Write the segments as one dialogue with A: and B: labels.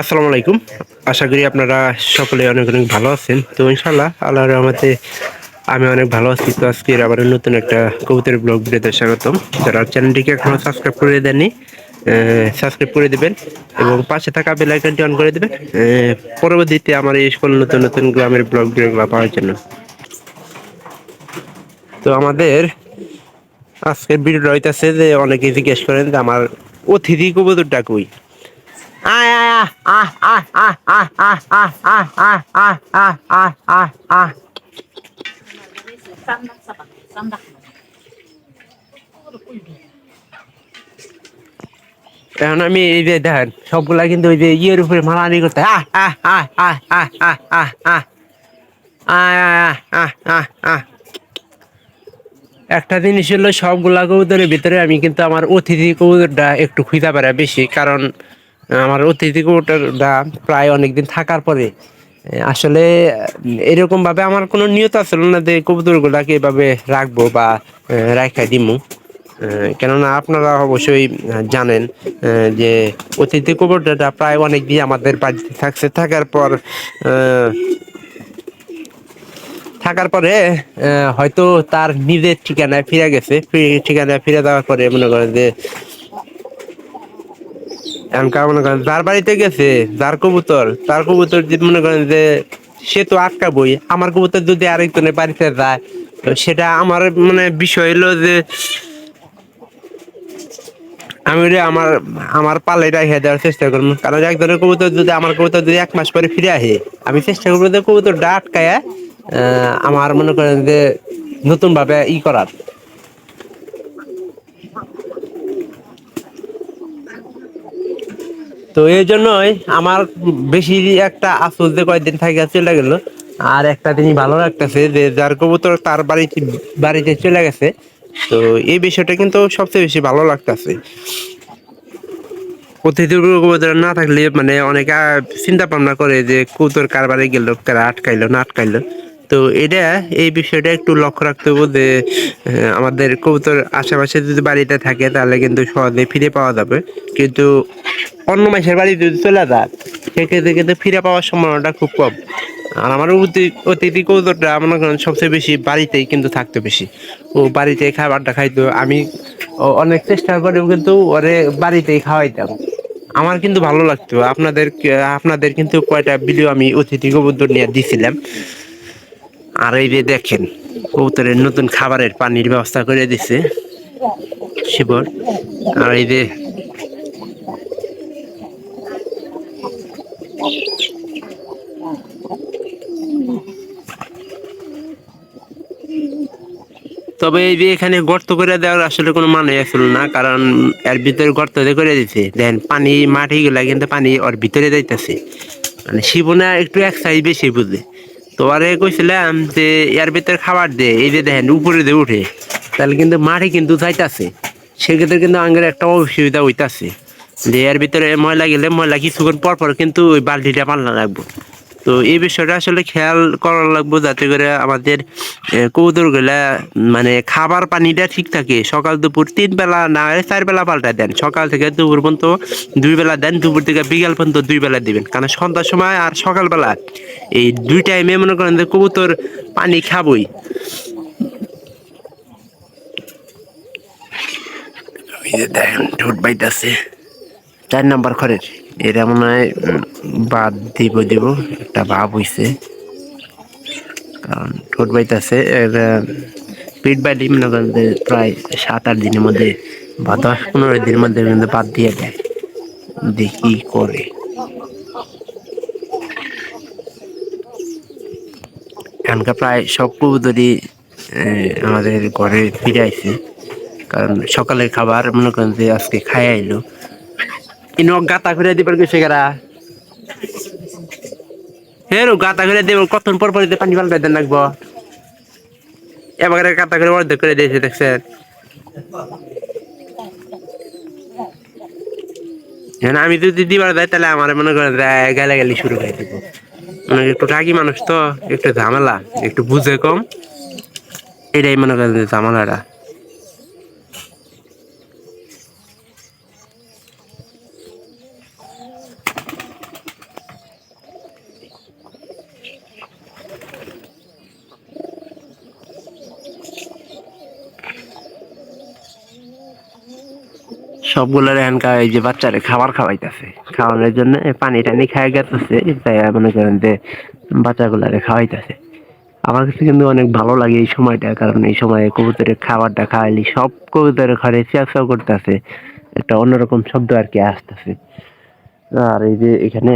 A: আসসালামু আলাইকুম। আশা করি আপনারা সকলে অনেক অনেক ভালো আছেন। তো ইনশাল্লাহ আল্লাহর রহমতে আমি অনেক ভালো আছি। তো আজকে আবার নতুন একটা কবুতরের ব্লগ ভিডিওতে স্বাগতম। যারা চ্যানেলটিকে এখনও সাবস্ক্রাইব করে দেননি সাবস্ক্রাইব করে দেবেন এবং পাশে থাকা বেল আইকনটি অন করে দেবেন। পরবর্তীতে আমার এই সকল নতুন নতুন গ্রামের ব্লগ ভিডিওগুলো পাওয়ার জন্য। তো আমাদের আজকের ভিডিওটা হইতাছে যে অনেকে জিজ্ঞেস করেন যে আমার অতিথি কবুতরটা কই? আয় আয় আহ আহ আহ আহ আহ আহ আহ আহ আহ আহ আহ আহ আমি এই যে দেখেন সবগুলা কিন্তু ওই যে ইয়ের উপরে মালানি করতে একটা জিনিস হলো সবগুলা কবুতরের ভিতরে আমি কিন্তু আমার অতিথি কবুতরটা একটু খুঁজে পারা বেশি কারণ আমার অতিথি কবুতরটা প্রায় অনেকদিন থাকার পরে আসলে এরকম ভাবে আমার কোনো নিয়ত আসলে না যে কবুতরগুলাকে এভাবে রাখব বা রাখা দিমু। কেননা আপনারা অবশ্যই জানেন যে অতিথি কবুতরটা প্রায় অনেক দিন আমাদের বাড়িতে থাকছে। থাকার পর থাকার পরে হয়তো তার নিজের ঠিকানায় ফিরে গেছে। ঠিকানায় ফিরে যাওয়ার পরে মনে করেন যে মনে করেন, যার বাড়িতে গেছে, যার কবুতর, তার কবুতর যদি মনে করেন যে সে তো আটকাবই আমার কবুতর যদি আরেকজনের বাড়িতে যায়, তো সেটা আমার মানে বিষয় হলো যে আমি আমার আমার পাল্লাই রেখে দেওয়ার চেষ্টা করব। কারণ একজনের কবুতর যদি, আমার কবুতর যদি এক মাস পরে ফিরে আসে, আমি চেষ্টা করব যে কবুতরটা আটকায় আমার মনে করেন যে নতুন ভাবে ই করার। তো এই জন্যই আমার বেশি একটা আফসোস যে কয়েকদিন থাকে চলে গেল। আর একটা জিনিস ভালো লাগতেছে যে, যার কবুতর তার বাড়িতে বাড়িতে চলে গেছে, তো এই বিষয়টা কিন্তু সবচেয়ে বেশি ভালো লাগতেছে। অতিথি কবুতর না থাকলে মানে অনেকে চিন্তা ভাবনা করে যে, কবুতর কার বাড়ি গেল, কারা আটকাইলো, না আটকাইলো। তো এটা, এই বিষয়টা একটু লক্ষ্য রাখতে হবে যে আমাদের কবুতর আশেপাশে যদি বাড়িতে থাকে, তাহলে কিন্তু সহজে ফিরে পাওয়া যাবে। কিন্তু অন্য মাসের বাড়ি যদি চলে যায়, সেক্ষেত্রে কিন্তু ফিরে পাওয়ার সম্ভাবনাটা খুব কম। আর আমার অতি- অতিথি কবুতরটা মনে করেন সবচেয়ে বেশি বাড়িতেই কিন্তু থাকতো বেশি। ও বাড়িতে খাবারটা খাইতো, আমি অনেক চেষ্টা করেও কিন্তু ওরে বাড়িতেই খাওয়াইতাম। আমার কিন্তু ভালো লাগতো। আপনাদের আপনাদের কিন্তু কয়টা ভিডিও আমি অতিথি কবুতর নিয়ে দিছিলাম। আর এই যে দেখেন, কবুতরের নতুন খাবারের পানির ব্যবস্থা করে দিছে শিবর। আর এই যে তবে এই যে এখানে গর্ত করে দেওয়ার আসলে কোনো মানে আসলে না, কারণ এর ভিতরে গর্ত করে দিছে দেন পানি মাটি গুলা কিন্তু পানি ওর ভিতরে যাইতেছে। মানে শিবনা একটু এক সাইজ বেশি বুঝে। তো আরে কইছিলাম যে, এর ভিতরে খাবার দে, এই যে দেখেন, উপরে দিয়ে উঠে। তাহলে কিন্তু মাঠে কিন্তু যাইতাছে। সেক্ষেত্রে কিন্তু আঙ্গের একটা অসুবিধা হইতাছে। যে এর ভিতরে ময়লা গেলে ময়লা কিছুক্ষণ পর পর কিন্তু ওই বালতিটা পাল্লা লাগবো। তো এই বিষয়টা আসলে খেয়াল করা লাগবো যাতে করে আমাদের কবুতরগুলা মানে খাবার পানিটা ঠিক থাকে। সকাল দুপুর তিন বেলা না চার বেলা পাল্টা দেন। সকাল থেকে দুপুর পর্যন্ত দুই বেলা দেন, দুপুর থেকে বিকাল পর্যন্ত দুই বেলা দিবেন। কারণ সন্ধ্যার সময় আর সকালবেলা এই দুই টাইমে মনে করেন যে কবুতর পানি খাবই। দেখেন, ঠোঁট বাইতাছে। চার নাম্বার ঘরের এটা মনে হয় বাদ দিব দিব। একটা ভাব হইছে। কারণ ঠোঁট বাইতাছে। এটা পিঠ বাইলে মনে করেন যে প্রায় সাত আট দিনের মধ্যে বা দশ পনেরো দিনের মধ্যে কিন্তু বাদ দিয়ে দেয়। দেখি করে? এখানকার প্রায় সব কবুতরই আমাদের ঘরে ফিরে আইছে। কারণ সকালের খাবার মনে করেন যে আজকে খাই আইলো। ইনো গাতা করে দিবার গেছে গারা? হেরো গাতা করে দেব কতক্ষণ পর পর পানি পাল্টাই দেন লাগবো। এবার গাতা করে অর্ধেক করে দিয়েছে, দেখছেন? এখন আমি যদি দিবার যাই, তাহলে আমার মনে করেন গালাগালি শুরু করে দিব। মানে একটু রাগি মানুষ তো, একটু ঝামেলা, একটু বুঝে কম। এটাই মনে করেন ঝামেলাটা। সবগুলোর এখানকার এই যে বাচ্চারে খাবার খাওয়াইতেছে। খাওয়ানোর জন্য পানি টানি খাই গেতেছে তাই মনে করেন যে বাচ্চাগুলারে খাওয়াইতেছে। আমার কাছে কিন্তু অনেক ভালো লাগে এই সময়টা কারণ এই সময় কবুতরের খাবারটা খাওয়াইলি সব কবুতরের ঘরে চেঁচাও করতেছে, একটা অন্যরকম শব্দ আর কি আসতেছে। আর এই যে এখানে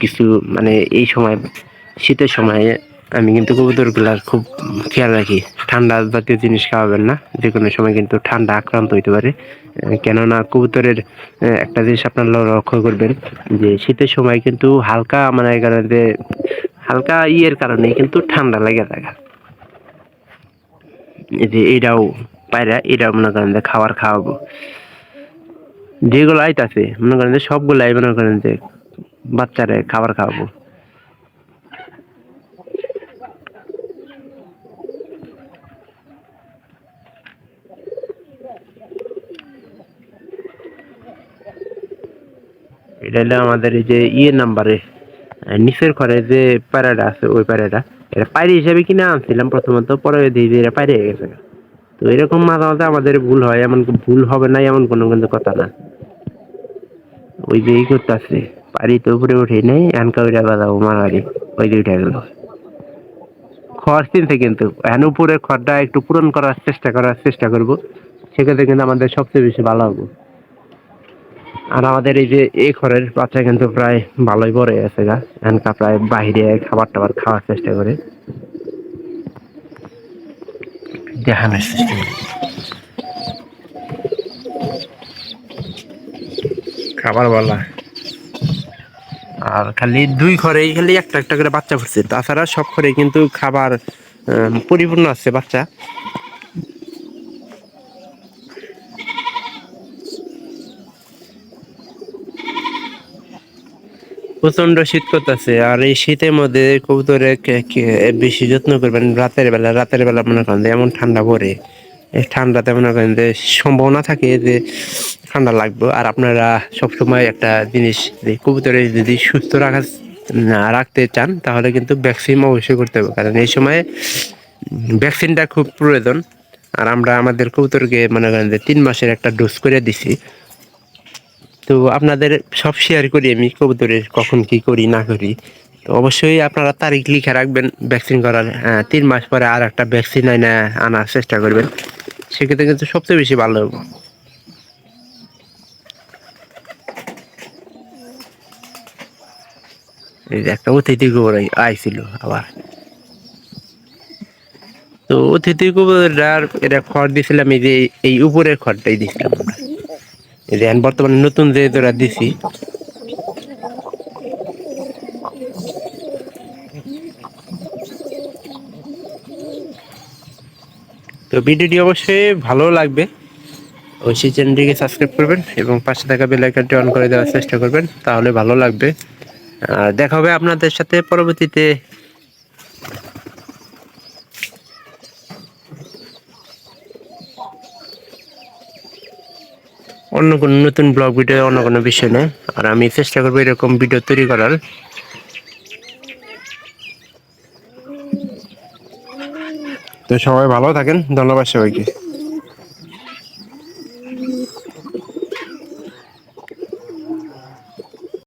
A: কিছু মানে এই সময়, শীতের সময় আমি কিন্তু কবুতরগুলার খুব খেয়াল রাখি। ঠান্ডা জাতীয় জিনিস খাওয়াবেন না যে কোনো সময় কিন্তু ঠান্ডা আক্রান্ত হইতে পারে। কেননা কবুতরের একটা জিনিস আপনারা লক্ষ্য করবেন যে শীতের সময় কিন্তু হালকা মানে এখানে হালকা ইয়ের কারণে কিন্তু ঠান্ডা লেগে থাকে। যে এটাও পায়রা এটাও মনে করেন যে খাবার খাওয়াবো। যেগুলো আইতাছে, মনে করেন যে সবগুলাই মনে করেন যে বাচ্চারে খাবার খাওয়াবো। এটা হলো আমাদের এই যে ইয়ে নাম্বারে নিচের ঘরে যে প্যারাটা আছে, ওই প্যারাটা, এটা পায়রি হিসাবে কিনে আনছিলাম প্রথমত, পরে দিয়ে দিয়ে এটা পায়রে হয়ে গেছে। তো এরকম মাঝে মাঝে আমাদের ভুল হয়, এমন ভুল হবে না, এমন কোনো কিন্তু কথা না। ওই যে ই করতেছে পারি তো উপরে উঠে নেই আনকা উঠে বাজাবো মারারি ওই যে উঠে গেল। খড় কিনতে কিন্তু, এখন উপরে খড়টা একটু পূরণ করার চেষ্টা করার চেষ্টা করব, সেক্ষেত্রে কিন্তু আমাদের সবচেয়ে বেশি ভালো হবে। আর আমাদের এই যে এই ঘরের বাচ্চা কিন্তু প্রায় ভালোই বড় গেছে গা। এনকা প্রায় বাহিরে খাবার টাবার খাওয়ার চেষ্টা করে। দেখানোর চেষ্টা করি। খাবার বলা। আর খালি দুই ঘরেই খালি একটা একটা করে বাচ্চা ফুটছে তাছাড়া সব ঘরে কিন্তু খাবার পরিপূর্ণ আছে বাচ্চা। প্রচণ্ড শীত করতেছে, আর এই শীতের মধ্যে কবুতরে বেশি যত্ন করবেন রাতের বেলা রাতের বেলা মনে করেন যে এমন ঠান্ডা পড়ে। এই ঠান্ডাতে মনে করেন যে সম্ভাবনা থাকে যে ঠান্ডা লাগবে, আর আপনারা সবসময় একটা জিনিস কবুতরে যদি সুস্থ রাখা রাখতে চান, তাহলে কিন্তু ভ্যাকসিন অবশ্যই করতে হবে, কারণ এই সময় ভ্যাকসিনটা খুব প্রয়োজন। আর আমরা আমাদের কবুতরকে মনে করেন যে তিন মাসের একটা ডোজ করে দিছি। তো আপনাদের সব শেয়ার করি আমি কবুতরের কখন কি করি, না করি। তো অবশ্যই আপনারা তারিখ লিখে রাখবেন ভ্যাকসিন করার তিন মাস পরে আর একটা ভ্যাকসিন আইনা, আনার চেষ্টা করবেন। সেক্ষেত্রে কিন্তু সবচেয়ে বেশি ভালো হবে। এই যে একটা অতিথি গোবর আইছিল আবার। তো অতিথি গোবরটার এটা খড় দিছিলাম, এই যে এই উপরের খড়টাই দিছিলাম আমরা। এই বর্তমানে নতুন যে তোরা দিছি, তো ভিডিওটি অবশ্যই ভালো লাগবে। অবশ্যই চ্যানেলটিকে সাবস্ক্রাইব করবেন এবং পাশে থাকা বেল আইকনটি অন করে দেওয়ার চেষ্টা করবেন, তাহলে ভালো লাগবে। আর দেখা হবে আপনাদের সাথে পরবর্তীতে। অন্য কোনো নতুন ব্লগ ভিডিও অন্য কোনো বিষয় নেই আর আমি চেষ্টা করব এরকম ভিডিও তৈরি করার। তো সবাই ভালো থাকেন। ধন্যবাদ সবাইকে।